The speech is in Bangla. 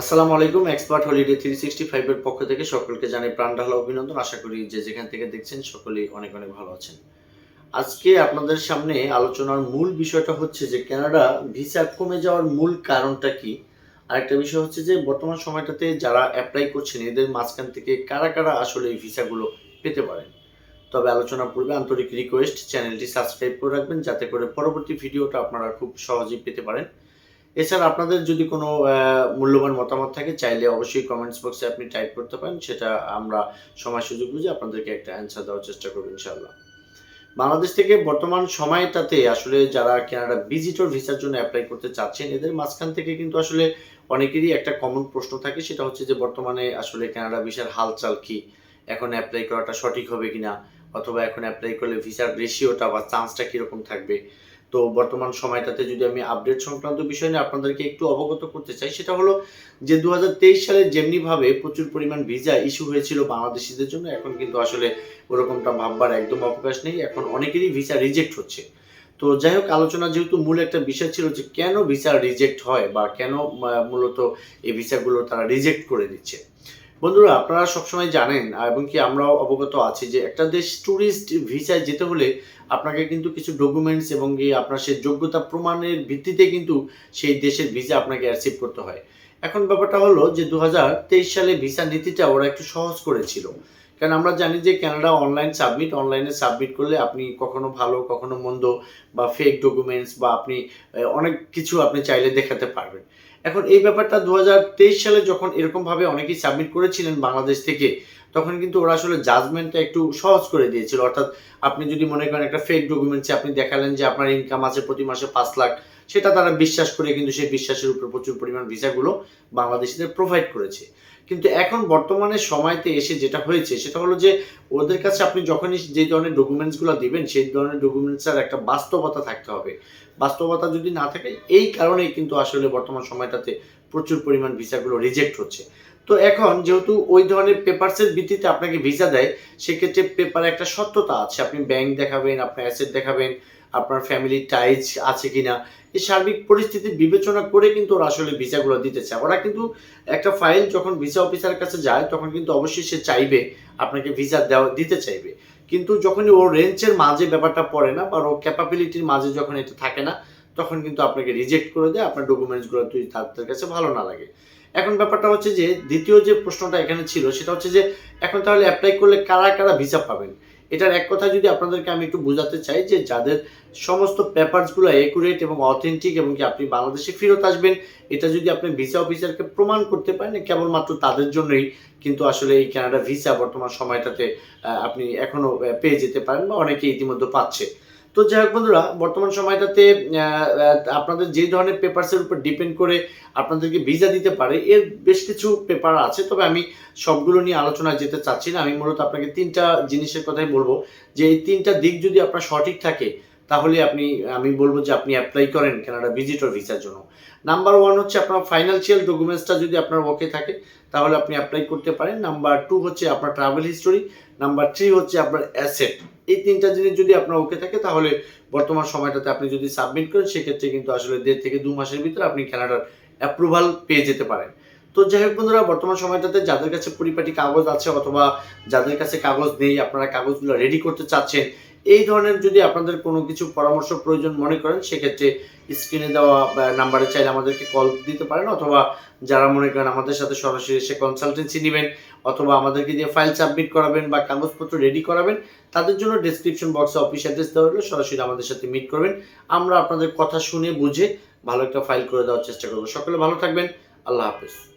আসসালামু আলাইকুম এক্সপার্ট হলিডে থ্রি সিক্সটি ফাইভের পক্ষ থেকে সকলকে জানাই প্রাণ ঢালা অভিনন্দন। আশা করি যে যেখান থেকে দেখছেন সকলেই অনেক অনেক ভালো আছেন। আজকে আপনাদের সামনে আলোচনার মূল বিষয়টা হচ্ছে যে কানাডা ভিসা কমে যাওয়ার মূল কারণটা কি? আরেকটা বিষয় হচ্ছে যে বর্তমান সময়টাতে যারা অ্যাপ্লাই করছেন, এদের মাঝখান থেকে কারা কারা আসলে এই ভিসাগুলো পেতে পারেন? তবে আলোচনার পূর্বে আন্তরিক রিকোয়েস্ট চ্যানেলটি সাবস্ক্রাইব করে রাখবেন, যাতে করে পরবর্তী ভিডিওটা আপনারা খুব সহজেই পেতে পারেন। এছাড়া আপনাদের যদি কোনো মূল্যবান মতামত থাকে, চাইলে অবশ্যই কমেন্টস বক্সে আপনি টাইপ করতে পারেন, সেটা আমরা সময় সুযোগ বুঝে আপনাদেরকে একটা অ্যান্সার দেওয়ার চেষ্টা করব ইনশাআল্লাহ। বাংলাদেশ থেকে বর্তমান সময়টাতে আসলে যারা কানাডা ভিজিটর ভিসার জন্য অ্যাপ্লাই করতে চাচ্ছেন, এদের মাঝখান থেকে কিন্তু আসলে অনেকেরই একটা কমন প্রশ্ন থাকে, সেটা হচ্ছে যে বর্তমানে আসলে কানাডা ভিসার হালচাল কি? এখন অ্যাপ্লাই করাটা সঠিক হবে কিনা? অথবা এখন অ্যাপ্লাই করলে ভিসার রেশিওটা বা চান্সটা কীরকম থাকবে? তো বর্তমান সময়টাতে যদি আমি আপডেট সংক্রান্ত বিষয় নিয়ে আপনাদেরকে একটু অবগত করতে চাই, সেটা হলো যে দু হাজার তেইশ সালে যেমনিভাবে প্রচুর পরিমাণ ভিসা ইস্যু হয়েছিল বাংলাদেশিদের জন্য, এখন কিন্তু আসলে ওরকমটা ভাববার একদম অবকাশ নেই। এখন অনেকেরই ভিসা রিজেক্ট হচ্ছে। তো যাই হোক, আলোচনা যেহেতু মূল একটা বিষয় ছিল যে কেন ভিসা রিজেক্ট হয় বা কেন মূলত এই ভিসাগুলো তারা রিজেক্ট করে দিচ্ছে। বন্ধুরা, আপনারা সবসময় জানেন, এবং কি আমরাও অবগত আছি যে একটা দেশ ট্যুরিস্ট ভিসায় যেতে হলে আপনাকে কিন্তু কিছু ডকুমেন্টস এবং কি আপনার সেই যোগ্যতা প্রমাণের ভিত্তিতে কিন্তু সেই দেশের ভিসা আপনাকে অ্যাসিভ করতে হয়। এখন ব্যাপারটা হলো যে দু হাজার তেইশ সালে ভিসা নীতিটা ওরা একটু সহজ করেছিল। কারণ আমরা জানি যে কানাডা অনলাইন সাবমিট অনলাইনে সাবমিট করলে আপনি কখনো ভালো, কখনো মন্দ বা ফেক ডকুমেন্টস বা আপনি অনেক কিছু আপনি চাইলে দেখাতে পারবেন। এখন এই ব্যাপারটা দু হাজার তেইশ সালে যখন এরকমভাবে অনেকেই সাবমিট করেছিলেন বাংলাদেশ থেকে, তখন কিন্তু ওরা আসলে জাজমেন্টটা একটু সহজ করে দিয়েছিল। অর্থাৎ আপনি যদি মনে করেন একটা ফেক ডকুমেন্টস আপনি দেখালেন যে আপনার ইনকাম আছে প্রতি মাসে পাঁচ লাখ সেটা তারা বিশ্বাস করে কিন্তু সেই বিশ্বাসের উপর প্রচুর পরিমাণ ভিসাগুলো বাংলাদেশিদের প্রোভাইড করেছে। কিন্তু এখন বর্তমানে সময়তে এসে যেটা হয়েছে, সেটা হলো যে ওদের কাছে আপনি যখনই যে ধরনের ডকুমেন্টসগুলো দিবেন, সেই ধরনের ডকুমেন্টসের একটা বাস্তবতা থাকতে হবে। বাস্তবতা যদি না থাকে, এই কারণেই কিন্তু আসলে বর্তমান সময়টাতে প্রচুর পরিমাণ ভিসাগুলো রিজেক্ট হচ্ছে। তো এখন যেহেতু ওই ধরনের পেপারসের ভিত্তিতে আপনাকে ভিসা দেয়, সেক্ষেত্রে পেপারে একটা সত্যতা আছে। আপনি ব্যাংক দেখাবেন, আপনার অ্যাসেট দেখাবেন, আপনার ফ্যামিলি টাইজ আছে কি না এই সার্বিক পরিস্থিতি বিবেচনা করে কিন্তু ওরা আসলে ভিসাগুলো দিতে চায় ওরা কিন্তু একটা ফাইল যখন ভিসা অফিসারের কাছে যায়, তখন কিন্তু অবশ্যই সে চাইবে, আপনাকে ভিসা দেওয়া, দিতে চাইবে। কিন্তু যখনই ওর রেঞ্জের মাঝে ব্যাপারটা পড়ে না বা ওর ক্যাপাবিলিটির মাঝে যখন এটা থাকে না তখন কিন্তু আপনাকে রিজেক্ট করে দেয় আপনার ডকুমেন্টসগুলো তুই তাদের কাছে ভালো না লাগে। এখন ব্যাপারটা হচ্ছে যে দ্বিতীয় যে প্রশ্নটা এখানে ছিল সেটা হচ্ছে যে এখন তাহলে অ্যাপ্লাই করলে কারা কারা ভিসা পাবেন? এটার এক কথা যদি আপনাদেরকে আমি একটু বোঝাতে চাই যে যাদের সমস্ত পেপারসগুলো একুরেট এবং অথেন্টিক এবং কি আপনি বাংলাদেশে ফেরত আসবেন এটা যদি আপনি ভিসা অফিসারকে প্রমাণ করতে পারেন কেবলমাত্র তাদের জন্যই কিন্তু আসলে এই কানাডা ভিসা বর্তমান সময়টাতে আপনি এখনও আহ, পেয়ে যেতে পারেন বা অনেকে ইতিমধ্যে পাচ্ছে। তো যাই হোক বন্ধুরা, বর্তমান সময়টাতে আপনাদের যে ধরনের পেপারসের উপর ডিপেন্ড করে আপনাদেরকে ভিসা দিতে পারে, এর বেশ কিছু পেপার আছে। তবে আমি সবগুলো নিয়ে আলোচনায় যেতে চাচ্ছি না। আমি মূলত আপনাকে তিনটা জিনিসের কথাই বলব যে, এই তিনটা দিক যদি আপনার সঠিক থাকে তাহলে আপনি, আমি বলব যে আপনি অ্যাপ্লাই করেন কানাডা ভিজিটর ভিসার জন্য। নাম্বার ওয়ান হচ্ছে আপনার ফাইন্যান্সিয়াল ডকুমেন্টসটা যদি আপনার ওকে থাকে, তাহলে আপনি অ্যাপ্লাই করতে পারেন। নাম্বার টু হচ্ছে আপনার ট্রাভেল হিস্টোরি নাম্বার থ্রি হচ্ছে আপনার অ্যাসেট এই তিনটা জিনিস যদি আপনার ওকে থাকে, তাহলে বর্তমান সময়টাতে আপনি যদি সাবমিট করেন, সেক্ষেত্রে কিন্তু আসলে দেড় থেকে দু মাসের ভিতরে আপনি কানাডার অ্যাপ্রুভাল পেয়ে যেতে পারেন। তো যাই হোক বন্ধুরা, বর্তমান সময়টাতে যাদের কাছে পরিপাটি কাগজ আছে অথবা যাদের কাছে কাগজ নেই, আপনারা কাগজগুলো রেডি করতে চাচ্ছেন এই ধরনের যদি আপনাদের কোনো কিছু পরামর্শ প্রয়োজন মনে করেন, সেক্ষেত্রে স্ক্রিনে দেওয়া নাম্বারে চাইলে আমাদেরকে কল দিতে পারেন, অথবা যারা মনে করেন আমাদের সাথে সরাসরি এসে কনসালটেন্সি নেবেন, অথবা আমাদেরকে দিয়ে ফাইল সাবমিট করাবেন বা কাগজপত্র রেডি করাবেন, তাদের জন্য ডেসক্রিপশন বক্সে অফিস অ্যাড্রেস দেওয়া হলো সরাসরি আমাদের সাথে মিট করবেন। আমরা আপনাদের কথা শুনে বুঝে ভালো একটা ফাইল করে দেওয়ার চেষ্টা করব। সকলে ভালো থাকবেন। আল্লাহ হাফেজ।